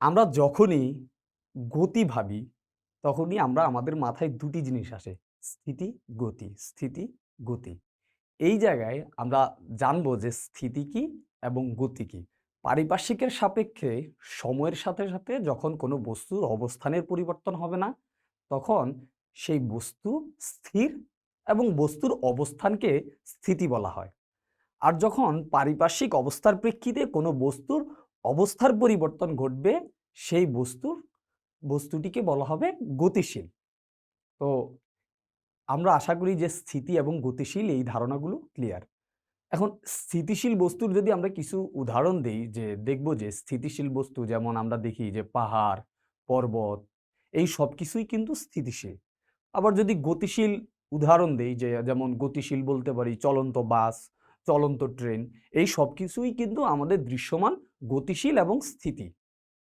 আমরা যখনই গতি ভাবি, তখনই আমরা আমাদের মাথায় দুটি জিনিস আসে। স্থিতি, গতি, স্থিতি, গতি। এই জায়গায় আমরা জানব যে স্থিতি কি এবং গতি কি? পারিপার্শ্বিকের সাপেক্ষে সময়ের সাথে, সাথে যখন কোনো বস্তুর অবস্থানের পরিবর্তন হবে না, তখন সেই বস্তু স্থির এবং বস্তুর অবস্থানকে স্থিতি বলা হয়। আর যখন পারিপার্শ্বিক অবস্থার প্রেক্ষিতে কোনো বস্তুর অবস্থার পরিবর্তন ঘটবে, সেই বস্তুর বস্তুটিকে বলা হবে গতিশীল। তো আমরা আশা করি যে স্থিতি এবং গতিশীল এই ধারণাগুলো ক্লিয়ার। এখন স্থিতিশীল বস্তুর যদি আমরা কিছু উদাহরণ দেই যে দেখব যে স্থিতিশীল বস্তু যেমন আমরা দেখি যে পাহাড়, পর্বত এই সব কিছুই কিন্তু স্থিতিশীল। আবার যদি গতিশীল উদাহরণ দেই যে যেমন গতিশীল বলতে পারি চলন্ত বাস, চলন্ত ট্রেন এই সব কিছুই কিন্তু আমাদের দৃশ্যমান গতিশীল এবং স্থিতি।